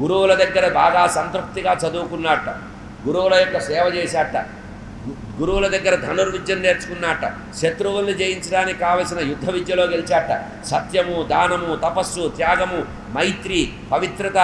గురువుల దగ్గర బాగా సంతృప్తిగా చదువుకున్నట్ట గురువుల యొక్క సేవ చేశాట. గురువుల దగ్గర ధనుర్విద్యను నేర్చుకున్నట్ట శత్రువుల్ని జయించడానికి కావలసిన యుద్ధ విద్యలో గెలిచాట. సత్యము దానము తపస్సు త్యాగము మైత్రి పవిత్రత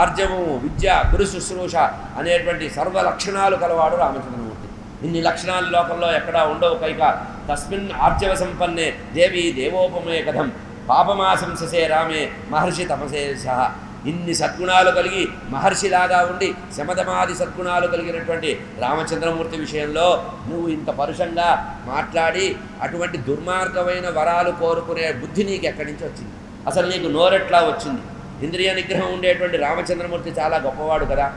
ఆర్జము విద్య గురు శుశ్రూష అనేటువంటి సర్వ లక్షణాలు కలవాడు రామచంద్రమూర్తి. ఇన్ని లక్షణాలు లోకంలో ఎక్కడా ఉండవు కైక తస్మిన్ ఆర్జవ సంపన్నే దేవి దేవోపమే కథం పాపమాశంససే రామే మహర్షి తపసే సహ ఇన్ని సద్గుణాలు కలిగి మహర్షిలాగా ఉండి శమధమాది సద్గుణాలు కలిగినటువంటి రామచంద్రమూర్తి విషయంలో నువ్వు ఇంత పరుషంగా మాట్లాడి అటువంటి దుర్మార్గమైన వరాలు కోరుకునే బుద్ధి నీకు ఎక్కడి నుంచి వచ్చింది? అసలు నీకు నోరెట్లా వచ్చింది? ఇంద్రియ నిగ్రహం ఉండేటువంటి రామచంద్రమూర్తి చాలా గొప్పవాడు కదా.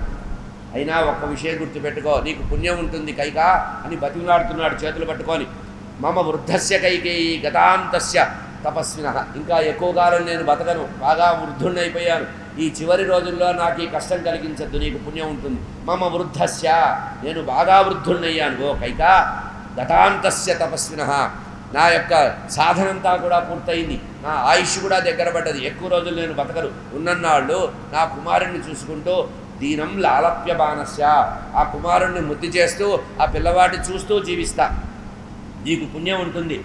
అయినా ఒక్క విషయం గుర్తుపెట్టుకో నీకు పుణ్యం ఉంటుంది కైకా అని బతిమలాడుతున్నాడు చేతులు పట్టుకొని. మమ వృద్ధస్య కైకేయి గతాంతస్య తపస్విన. ఇంకా ఎక్కువ కాలం నేను బతకను. బాగా వృద్ధుణ్ణైపోయాను. ఈ చివరి రోజుల్లో నాకు ఈ కష్టం కలిగించద్దు. నీకు పుణ్యం ఉంటుంది. మమ వృద్ధస్య. నేను బాగా వృద్ధుణ్ణయ్యాను. ఓ కైకా. గతాంతస్య తపస్విన. నా యొక్క సాధనంతా కూడా పూర్తయింది. నా ఆయుష్ కూడా దగ్గర పడ్డది. ఎక్కువ రోజులు నేను బతకరు ఉన్నన్నాళ్ళు నా కుమారుణ్ణి చూసుకుంటూ దీనం లాలప్య బాణస్య. ఆ కుమారుణ్ణి ముద్దు చేస్తూ ఆ పిల్లవాడిని చూస్తూ జీవిస్తా. నీకు పుణ్యం ఉంటుంది.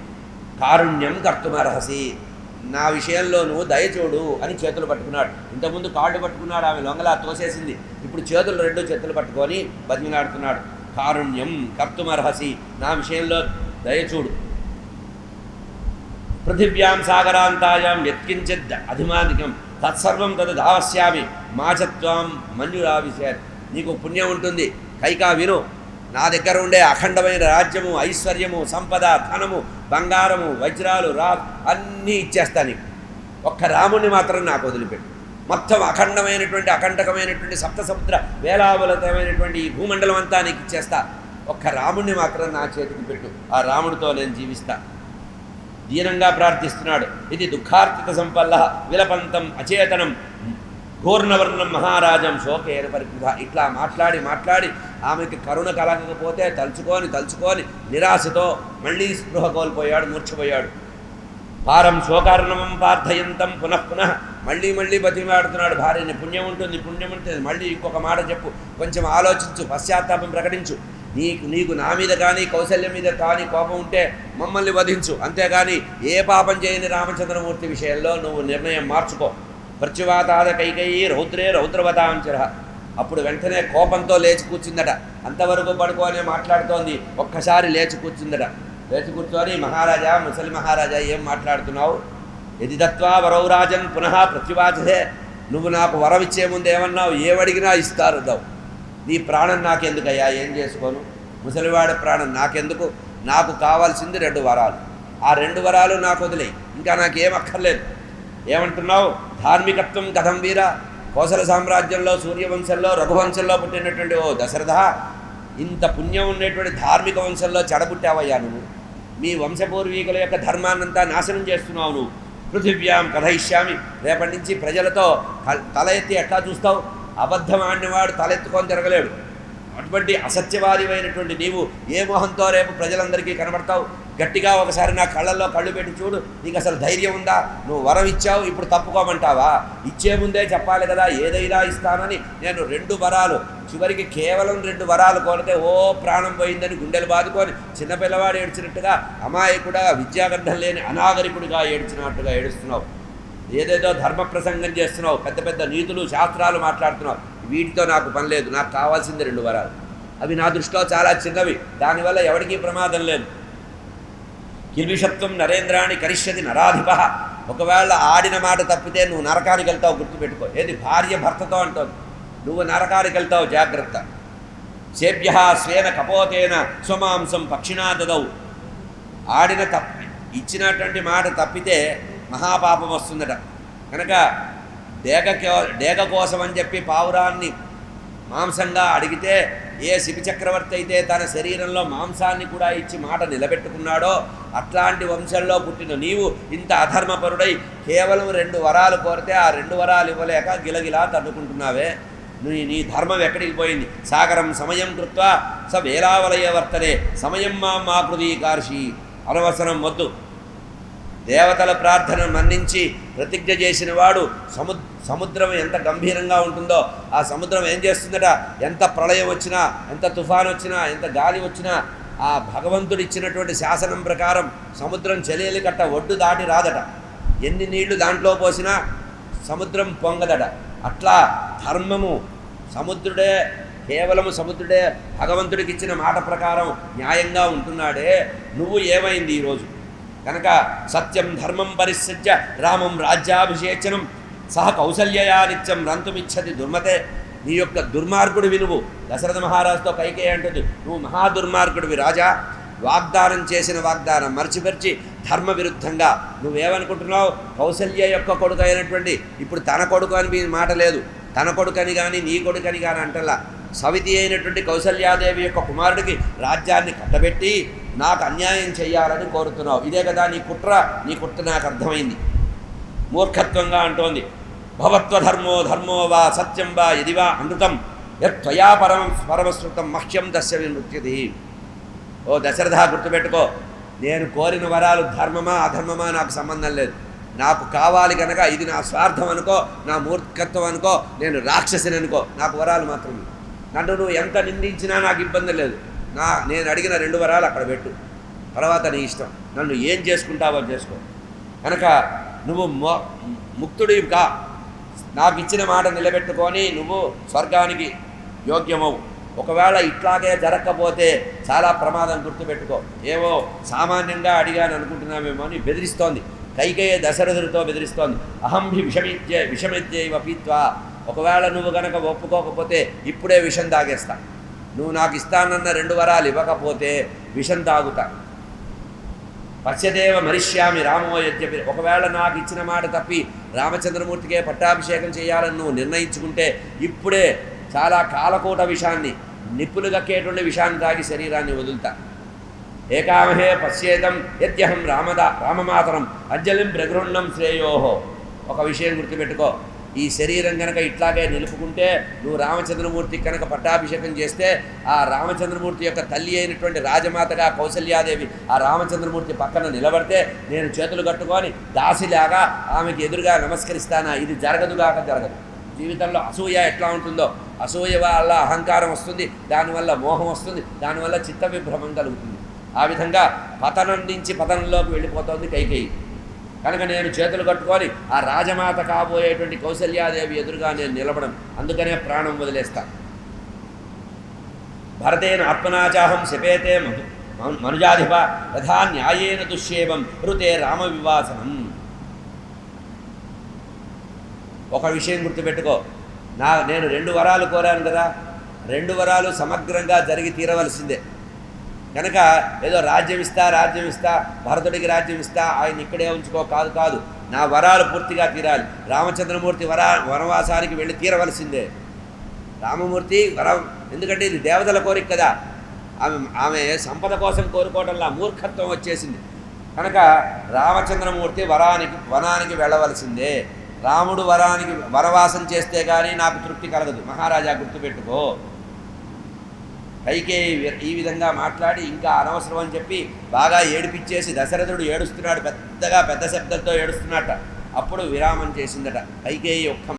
కారుణ్యం కర్తుమర్హసి. నా విషయంలో నువ్వు దయచూడు అని చేతులు పట్టుకున్నాడు. ఇంతకుముందు కాళ్ళు పట్టుకున్నాడు ఆమె లొంగలా తోసేసింది. ఇప్పుడు చేతులు రెండు చేతులు పట్టుకొని బతిమిలాడుతున్నాడు. కారుణ్యం కర్తుమర్హసి. నా విషయంలో దయచూడు పృథివ్యాం సాగరాంతాయాం యత్కించిద్ అధిమానికం తత్సర్వం తదు ధావస్యామి మాచత్వాం మన్యురావిశారు. నీకు పుణ్యం ఉంటుంది. కైకా విను. నా దగ్గర ఉండే అఖండమైన రాజ్యము ఐశ్వర్యము సంపద ధనము బంగారము వజ్రాలు రా అన్నీ ఇచ్చేస్తా నీకు. ఒక్క రాముణ్ణి మాత్రం నాకు వదిలిపెట్టు. మొత్తం అఖండమైనటువంటి అఖండకమైనటువంటి సప్త సముద్ర వేలాబలతమైనటువంటి ఈ భూమండలం అంతా నీకు ఇచ్చేస్తా. ఒక్క రాముణ్ణి మాత్రం నా చేతికి పెట్టు. ఆ రాముడితో నేను జీవిస్తా. దీనంగా ప్రార్థిస్తున్నాడు. ఇది దుఃఖార్థిత సంపల్ల విలపంతం అచేతనం ఘోర్ణవర్ణం మహారాజం శోకేన పరికృత ఇట్లా మాట్లాడి మాట్లాడి ఆమెకి కరుణ కలగకపోతే తలుచుకొని తలుచుకొని నిరాశతో మళ్ళీ స్పృహ కోల్పోయాడు మూర్చిపోయాడు పారం శోకార్ణమం పార్థయంతం పునః పునః. మళ్ళీ మళ్ళీ బతిమాడుతున్నాడు భార్యని. పుణ్యం ఉంటుంది పుణ్యం ఉంటుంది. మళ్ళీ ఇంకొక మాట చెప్పు. కొంచెం ఆలోచించు పశ్చాత్తాపం ప్రకటించు. నీకు నీకు నా మీద కానీ కౌశల్యం మీద కానీ కోపం ఉంటే మమ్మల్ని వధించు. అంతేగాని ఏ పాపం చేయని రామచంద్రమూర్తి విషయంలో నువ్వు నిర్ణయం మార్చుకో. ప్రత్యువాతాద కైకయి రౌద్రే రౌద్రవతాంచర అప్పుడు వెంటనే కోపంతో లేచి కూర్చుందట. అంతవరకు పడుకోనే మాట్లాడుతోంది. ఒక్కసారి లేచి కూర్చుందట. లేచి కూర్చొని మహారాజా ముసలి మహారాజా ఏం మాట్లాడుతున్నావు? ఎది దత్వా వరౌరాజన్ పునః ప్రత్యువాచే నువ్వు నాకు వరం ఇచ్చే ముందు ఏమన్నావు? ఏమడిగినా ఇస్తారు దావు నీ ప్రాణం నాకెందుకయ్యా? ఏం చేసుకోను? ముసలివాడి ప్రాణం నాకెందుకు? నాకు కావాల్సింది రెండు వరాలు. ఆ రెండు వరాలు నాకు వదిలేయి. ఇంకా నాకేం అక్కర్లేదు. ఏమంటున్నావు? ధార్మికత్వం కథం వీర. కోసల సామ్రాజ్యంలో సూర్యవంశంలో రఘువంశంలో పుట్టినటువంటి ఓ దశరథ ఇంత పుణ్యం ఉండేటువంటి ధార్మిక వంశంలో చెడబుట్టావయ్యా నువ్వు. మీ వంశపూర్వీకుల యొక్క ధర్మాన్నంతా నాశనం చేస్తున్నావు నువ్వు. పృథివ్యాం కథయిష్యామి. రేపటి నుంచి ప్రజలతో తల ఎత్తి ఎట్లా చూస్తావు? అబద్ధం ఆడినవాడు తలెత్తుకొని తిరగలేడు. అటువంటి అసత్యవాదివైనటువంటి నీవు ఏ మొహంతో రేపు ప్రజలందరికీ కనబడతావు? గట్టిగా ఒకసారి నా కళ్ళల్లో కళ్ళు పెట్టి చూడు. నీకు అసలు ధైర్యం ఉందా? నువ్వు వరం ఇచ్చావు ఇప్పుడు తప్పుకోమంటావా? ఇచ్చే ముందే చెప్పాలి కదా ఏదైనా ఇస్తానని. నేను రెండు వరాలు చివరికి కేవలం రెండు వరాలు కోరితే ఓ ప్రాణం పోయిందని గుండెలు బాదుకొని చిన్నపిల్లవాడు ఏడ్చినట్టుగా అమాయకుడా విద్యాగంధం లేని అనాగరికుడిగా ఏడ్చినట్టుగా ఏడుస్తున్నావు. ఏదేదో ధర్మ ప్రసంగం చేస్తున్నావు పెద్ద పెద్ద నీతులు శాస్త్రాలు మాట్లాడుతున్నావు. వీటితో నాకు పని లేదు నాకు కావాల్సింది రెండు వరాలు. అవి నా దృష్టిలో చాలా చిన్నవి. దానివల్ల ఎవరికీ ప్రమాదం లేదు. కిల్విషత్వం నరేంద్రాన్ని కరిష్యది నరాధిప ఒకవేళ ఆడిన మాట తప్పితే నువ్వు నరకానికి వెళ్తావు గుర్తుపెట్టుకో. ఏది? భార్య భర్తతో అంటోంది నువ్వు నరకానికి వెళ్తావు జాగ్రత్త. సేభ్య స్వేన కపోతేన స్వమాంసం పక్షిణా దదవు ఆడిన తప్పి ఇచ్చినటువంటి మాట తప్పితే మహాపాపం వస్తుందట. కనుక డేగ డేగ కోసం అని చెప్పి పావురాన్ని మాంసంగా అడిగితే ఏ శిబి చక్రవర్తి అయితే తన శరీరంలో మాంసాన్ని కూడా ఇచ్చి మాట నిలబెట్టుకున్నాడో అట్లాంటి వంశంలో పుట్టిన నీవు ఇంత అధర్మపరుడై కేవలం రెండు వరాలు కోరితే ఆ రెండు వరాలు ఇవ్వలేక గిలగిలా తన్నుకుంటున్నావే. నీ నీ ధర్మం ఎక్కడికి పోయింది? సాగరం సమయం కృత్వా స వేలావలయ వర్తనే సమయం మా మాకృతీ కార్షి అనవసరం వద్దు. దేవతల ప్రార్థన మన్నించి ప్రతిజ్ఞ చేసిన వాడు సము సముద్రం ఎంత గంభీరంగా ఉంటుందో ఆ సముద్రం ఏం చేస్తుందట? ఎంత ప్రళయం వచ్చినా ఎంత తుఫాన్ వచ్చినా ఎంత గాలి వచ్చినా ఆ భగవంతుడు ఇచ్చినటువంటి శాసనం ప్రకారం సముద్రం చెలియలి కట్ట ఒడ్డు దాటి రాదట. ఎన్ని నీళ్ళు దాంట్లో పోసినా సముద్రం పొంగదట. అట్లా ధర్మము సముద్రుడే కేవలము సముద్రుడే భగవంతుడికి ఇచ్చిన మాట ప్రకారం న్యాయంగా ఉంటున్నాడే. నువ్వు ఏమైంది ఈరోజు? కనుక సత్యం ధర్మం పరిసజ్య రామం రాజ్యాభిషేచనం. సహ కౌసల్యయా నిత్యం రంతుమిచ్చది దుర్మతే. నీ యొక్క దుర్మార్గుడివి నువ్వు దశరథ మహారాజుతో కైకే అంటుంది నువ్వు మహాదుర్మార్గుడివి రాజా. వాగ్దానం చేసిన వాగ్దానం మర్చిపరిచి ధర్మ విరుద్ధంగా నువ్వేమనుకుంటున్నావు? కౌసల్య యొక్క కొడుకు అయినటువంటి ఇప్పుడు తన కొడుకు అని మీ మాట లేదు. తన కొడుకని కానీ నీ కొడుకని కానీ అంటలా. సవితి అయినటువంటి కౌసల్యాదేవి యొక్క కుమారుడికి రాజ్యాన్ని కట్టబెట్టి నాకు అన్యాయం చేయాలని కోరుతున్నావు. ఇదే కదా నీ కుట్ర? నీ కుట్ర నాకు అర్థమైంది. మూర్ఖత్వంగా అంటోంది. భవత్వధర్మో ధర్మో వా సత్యం వా ఎదివా అమృతం. యత్వయా పరమ పరమశ్రుతం మహ్యం దశ వినృత్యతి ఓ దశరథ గుర్తుపెట్టుకో. నేను కోరిన వరాలు ధర్మమా అధర్మమా నాకు సంబంధం లేదు. నాకు కావాలి కనుక ఇది నా స్వార్థం అనుకో నా మూర్ఖత్వం అనుకో నేను రాక్షసిని అనుకో. నాకు వరాలు మాత్రమే. నన్ను నువ్వు ఎంత నిందించినా నాకు ఇబ్బంది లేదు. నా నేను అడిగిన రెండు వరాలు అక్కడ పెట్టు. తర్వాత నీ ఇష్టం. నన్ను ఏం చేసుకుంటావో చేసుకో. కనుక నువ్వు మో ముక్తుడివి కా. నాకు ఇచ్చిన మాట నిలబెట్టుకొని నువ్వు స్వర్గానికి యోగ్యమవు. ఒకవేళ ఇట్లాగే జరగకపోతే చాలా ప్రమాదం గుర్తుపెట్టుకో. ఏవో సామాన్యంగా అడిగాను అనుకుంటున్నామేమో అని బెదిరిస్తోంది. కైకేయ దశరథుడితో బెదిరిస్తోంది. అహంభి విషమిత్యే విషమిత్యైవ పీత్వా. ఒకవేళ నువ్వు గనక ఒప్పుకోకపోతే ఇప్పుడే విషం తాగేస్తా నువ్వు నాకు ఇస్తానన్న రెండు వరాలు ఇవ్వకపోతే విషం తాగుతా. పశ్చదేవ మరిష్యామి రామో యజ్ఞపి ఒకవేళ నాకు ఇచ్చిన మాట తప్పి రామచంద్రమూర్తికే పట్టాభిషేకం చేయాలని నువ్వు నిర్ణయించుకుంటే ఇప్పుడే చాలా కాలకూట విషాన్ని నిప్పులు గక్కేటువంటి విషాన్ని తాగి శరీరాన్ని వదులుతా. ఏకామహే పశ్చేతం యత్యహం రామద రామమాతరం అజ్జలిం ప్రగృహణం శ్రేయోహో ఒక విషయం గుర్తుపెట్టుకో. ఈ శరీరం కనుక ఇట్లాగే నిలుపుకుంటే నువ్వు రామచంద్రమూర్తి కనుక పట్టాభిషేకం చేస్తే ఆ రామచంద్రమూర్తి యొక్క తల్లి అయినటువంటి రాజమాతగా కౌసల్యాదేవి ఆ రామచంద్రమూర్తి పక్కన నిలబడితే నేను చేతులు కట్టుకొని దాసిలాగా ఆమెకి ఎదురుగా నమస్కరిస్తానా? ఇది జరగదుగాక జరగదు. జీవితంలో అసూయ ఎట్లా ఉంటుందో? అసూయ వల్ల అహంకారం వస్తుంది దానివల్ల మోహం వస్తుంది దానివల్ల చిత్త విభ్రమం కలుగుతుంది. ఆ విధంగా పతనం నుంచి పతనంలోకి వెళ్ళిపోతుంది కైకేయి. కనుక నేను చేతులు కట్టుకొని ఆ రాజమాత కాబోయేటువంటి కౌసల్యాదేవి ఎదురుగా నేను నిలబడం అందుకనే ప్రాణం వదిలేస్తాను భరతేన ఆత్మనాచాహం శపేతే మధు మను- మనుజాధిప తథా న్యాయేన దుష్యేవం ఋతే రామ వివాసనం ఒక విషయం గుర్తుపెట్టుకో. నా నేను రెండు వరాలు కోరాను కదా. రెండు వరాలు సమగ్రంగా జరిగి తీరవలసిందే. కనుక ఏదో రాజ్యం ఇస్తా రాజ్యం ఇస్తా భరతుడికి రాజ్యం ఇస్తా ఆయన ఇక్కడే ఉంచుకో కాదు కాదు. నా వరాలు పూర్తిగా తీరాలి. రామచంద్రమూర్తి వరా వనవాసానికి వెళ్ళి తీరవలసిందే. రామమూర్తి వరం ఎందుకంటే ఇది దేవతల కోరిక కదా. ఆమె ఆమె సంపద కోసం కోరుకోవడంలా మూర్ఖత్వం వచ్చేసింది. కనుక రామచంద్రమూర్తి వరానికి వనానికి వెళ్ళవలసిందే. రాముడు వరానికి వనవాసం చేస్తే కానీ నాకు తృప్తి కలగదు. మహారాజా గుర్తుపెట్టుకో. పైకే ఈ విధంగా మాట్లాడి ఇంకా అనవసరం అని చెప్పి బాగా ఏడిపించేసి దశరథుడు ఏడుస్తున్నాడు పెద్దగా పెద్ద శబ్దంతో ఏడుస్తున్నట అప్పుడు విరామం చేసిందట. పైకే ఒక్క